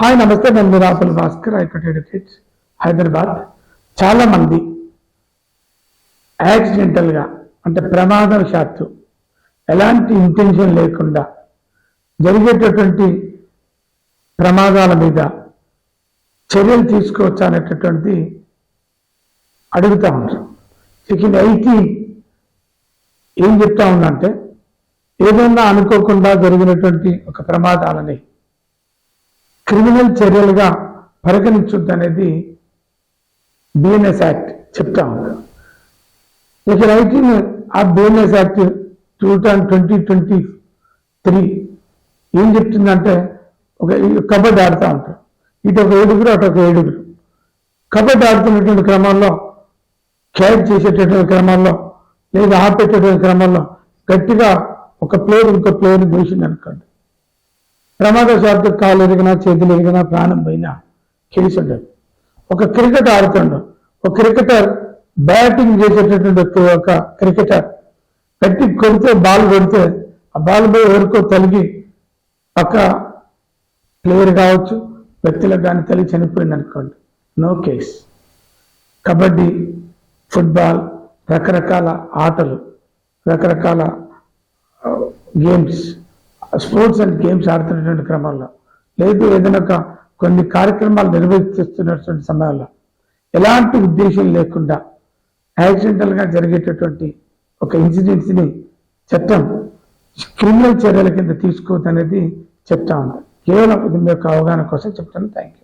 Hi నమస్తే నేను మీరాపల్ భాస్కర్ ఐకట్ ఎడ్యుకేట్ హైదరాబాద్. చాలా మంది యాక్సిడెంటల్గా అంటే ప్రమాదవశాత్తు ఎలాంటి ఇంటెన్షన్ లేకుండా జరిగేటటువంటి ప్రమాదాల మీద చర్యలు తీసుకోవచ్చా అనేటటువంటి అడుగుతా ఉంటారు సెకండ్ ఐటీ ఏం చెప్తా ఉందంటే ఏదైనా అనుకోకుండా జరిగినటువంటి ఒక ప్రమాదాలని క్రిమినల్ చర్యలుగా పరిగణించొద్దు అనేది బిఎన్ఎస్ యాక్ట్ చెప్తా ఉంది ఇక రైటింగ్ ఆ BNS act two thousand twenty twenty three ఏం చెప్తుందంటే ఒక కబడ్డీ ఆడుతూ ఉంటారు. ఇటు ఒక ఏడుగురు అటు ఒక ఏడుగురు. కబడ్డీ ఆడుతున్నటువంటి క్రమంలో క్యాచ్ చేసేటటువంటి క్రమంలో లేదా ఆపేటటువంటి క్రమంలో గట్టిగా ఒక ప్లేయర్ ఇంకో ప్లేయర్ని దూసింది అనుకోండి ప్రమాదశాత్తు కాలు ఎరిగినా చేతులు ఎరిగినా ప్రాణం పోయినా కేసు ఉండదు ఒక క్రికెట్ ఆడుతుండు. ఒక క్రికెటర్ బ్యాటింగ్ చేసేటటువంటి ఒక- క్రికెటర్ గట్టి కొడితే బాల్ కొడితే ఆ బాల్ పోయి ఎవరికో తొలగి పక్క ప్లేయర్ కావచ్చు వ్యక్తులకు కానీ తల్లి చనిపోయింది అనుకోండి. No case. కబడ్డీ ఫుట్బాల్ రకరకాల ఆటలు రకరకాల గేమ్స్. స్పోర్ట్స్ అండ్ గేమ్స్ ఆడుతున్నటువంటి క్రమంలో. లేదు ఏదైనా ఒక కొన్ని కార్యక్రమాలు నిర్వహిస్తున్నటువంటి సమయంలో. ఎలాంటి ఉద్దేశం లేకుండా యాక్సిడెంటల్గా జరిగేటటువంటి ఒక ఇన్సిడెంట్స్ని చట్టం క్రిమినల్ చర్యల కింద తీసుకోవద్దు అనేది చెప్తా ఉన్నాను కేవలం ఇది మీ యొక్క అవగాహన కోసం చెప్తాను. Thank you